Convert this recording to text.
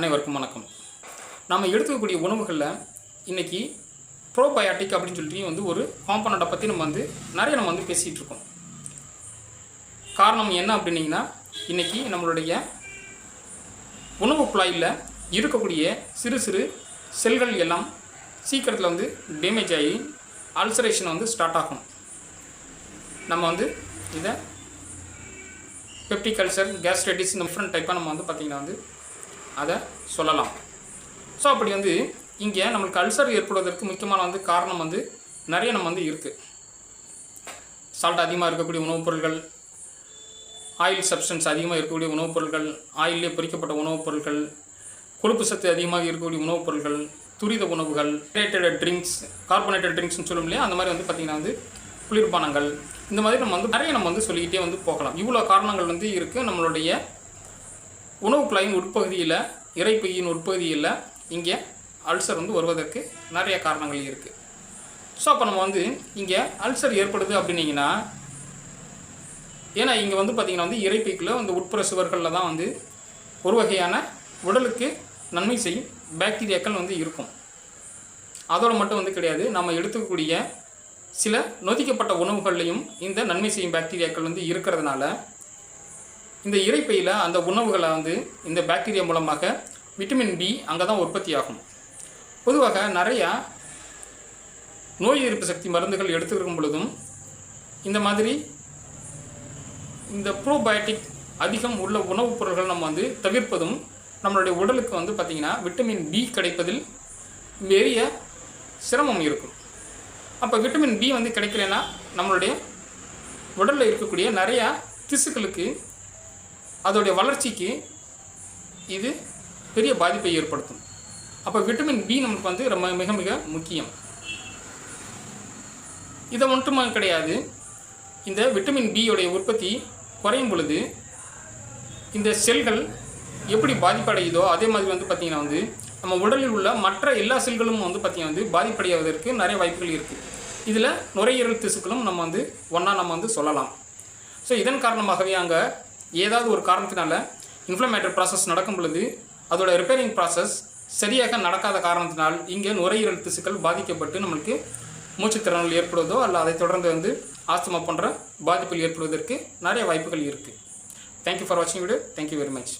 அனைவருக்கும் வணக்கம். நம்ம எடுத்துக்கக்கூடிய உணவுகளில் இன்றைக்கி ப்ரோபயாட்டிக் அப்படின்னு சொல்லிட்டு வந்து ஒரு காம்பனண்ட்டை பற்றி நம்ம வந்து நிறைய நம்ம வந்து பேசிகிட்டு இருக்கோம். காரணம் என்ன அப்படின்னீங்கன்னா இன்றைக்கி நம்மளுடைய உணவு குழாயில் இருக்கக்கூடிய சிறு சிறு செல்கள் எல்லாம் சீக்கிரத்தில் வந்து டேமேஜ் ஆகி அல்சரேஷன் வந்து ஸ்டார்ட் ஆகும். நம்ம வந்து இதை பெப்டிக் கல்ச்சர் கேஸ்ட்ரைட்டிஸ் இந்த டிஃப்ரெண்ட் டைப்பாக நம்ம வந்து பார்த்திங்கன்னா வந்து அதை சொல்லலாம். ஸோ அப்படி வந்து இங்கே நம்மளுக்கு அல்சர் ஏற்படுவதற்கு முக்கியமான வந்து காரணம் வந்து நிறைய நம்ம வந்து இருக்குது சால்ட் அதிகமாக இருக்கக்கூடிய உணவுப் பொருட்கள் ஆயில் சப்ஸ்டன்ஸ் அதிகமாக இருக்கக்கூடிய உணவுப் பொருட்கள் ஆயிலே பொறிக்கப்பட்ட உணவுப் பொருட்கள் கொழுப்பு சத்து அதிகமாக இருக்கக்கூடிய உணவுப் பொருட்கள் துரித உணவுகள் ரிலேட்டட் ட்ரிங்க்ஸ் கார்பனேட்டட் ட்ரிங்க்ஸ்னு சொல்லும் இல்லையா? அந்த மாதிரி வந்து பார்த்திங்கன்னா வந்து குளிர்பானங்கள் இந்த மாதிரி நம்ம வந்து நிறைய நம்ம வந்து சொல்லிக்கிட்டே வந்து போகலாம். இவ்வளோ காரணங்கள் வந்து இருக்குது நம்மளுடைய உணவு குழாயின் உட்பகுதியில் இறைப்பையின் உட்பகுதியில் இங்கே அல்சர் வந்து வருவதற்கு நிறைய காரணங்கள் இருக்குது ஸோ அப்போ நம்ம வந்து இங்கே அல்சர் ஏற்படுது அப்படின்னீங்கன்னா ஏன்னா இங்கே வந்து பார்த்திங்கன்னா வந்து இறைப்பைக்குள்ளே அந்த உட்புற சுவர்களில் தான் வந்து ஒரு வகையான உடலுக்கு நன்மை செய்யும் பாக்டீரியாக்கள் வந்து இருக்கும். அதோடு மட்டும் வந்து கிடையாது நம்ம எடுத்துக்கக்கூடிய சில நொதிக்கப்பட்ட உணவுகள்லையும் இந்த நன்மை செய்யும் பாக்டீரியாக்கள் வந்து இருக்கிறதுனால இந்த இறைப்பையில் அந்த உணவுகளை வந்து இந்த பாக்டீரியா மூலமாக விட்டமின் பி அங்கே தான் உற்பத்தி ஆகும். பொதுவாக நிறையா நோய் எதிர்ப்பு சக்தி மருந்துகள் எடுத்துருக்கும் பொழுதும் இந்த மாதிரி இந்த ப்ரோபயோட்டிக் அதிகம் உள்ள உணவுப் பொருட்கள் நம்ம வந்து தவிர்ப்பதும் நம்மளுடைய உடலுக்கு வந்து பார்த்திங்கன்னா விட்டமின் பி கிடைப்பதில் பெரிய சிரமம் இருக்கும். அப்போ விட்டமின் பி வந்து கிடைக்கலன்னா நம்மளுடைய உடலில் இருக்கக்கூடிய நிறையா திசுக்களுக்கு அதோடைய வளர்ச்சிக்கு இது பெரிய பாதிப்பை ஏற்படுத்தும். அப்போ விட்டமின் பி நமக்கு வந்து ரொம்ப மிக மிக முக்கியம். இதை மட்டுமே கிடையாது. இந்த விட்டமின் பியோடைய உற்பத்தி குறையும் பொழுது இந்த செல்கள் எப்படி பாதிப்படையுதோ அதே மாதிரி வந்து பார்த்திங்கன்னா வந்து நம்ம உடலில் உள்ள மற்ற எல்லா செல்களும் வந்து பார்த்திங்கன்னா வந்து பாதிப்படைவதற்கு நிறைய வாய்ப்புகள் இருக்குது இதில் நுரையீரல் திசுக்களும் நம்ம வந்து ஒன்றா நம்ம வந்து சொல்லலாம். ஸோ இதன் காரணமாகவே அங்கே ஏதாவது ஒரு காரணத்தினால இன்ஃப்ளமேட்டரி ப்ராசஸ் நடக்கும் பொழுது அதோட ரிப்பேரிங் ப்ராசஸ் சரியாக நடக்காத காரணத்தினால் இங்கே நுரையீரல் திசுக்கள் பாதிக்கப்பட்டு நம்மளுக்கு மூச்சுத்திறன்கள் ஏற்படுவதோ அல்ல அதை தொடர்ந்து வந்து ஆஸ்துமா போன்ற பாதிப்புகள் ஏற்படுவதற்கு நிறைய வாய்ப்புகள் இருக்குது தேங்க்யூ ஃபார் வாட்சிங் video thank you very much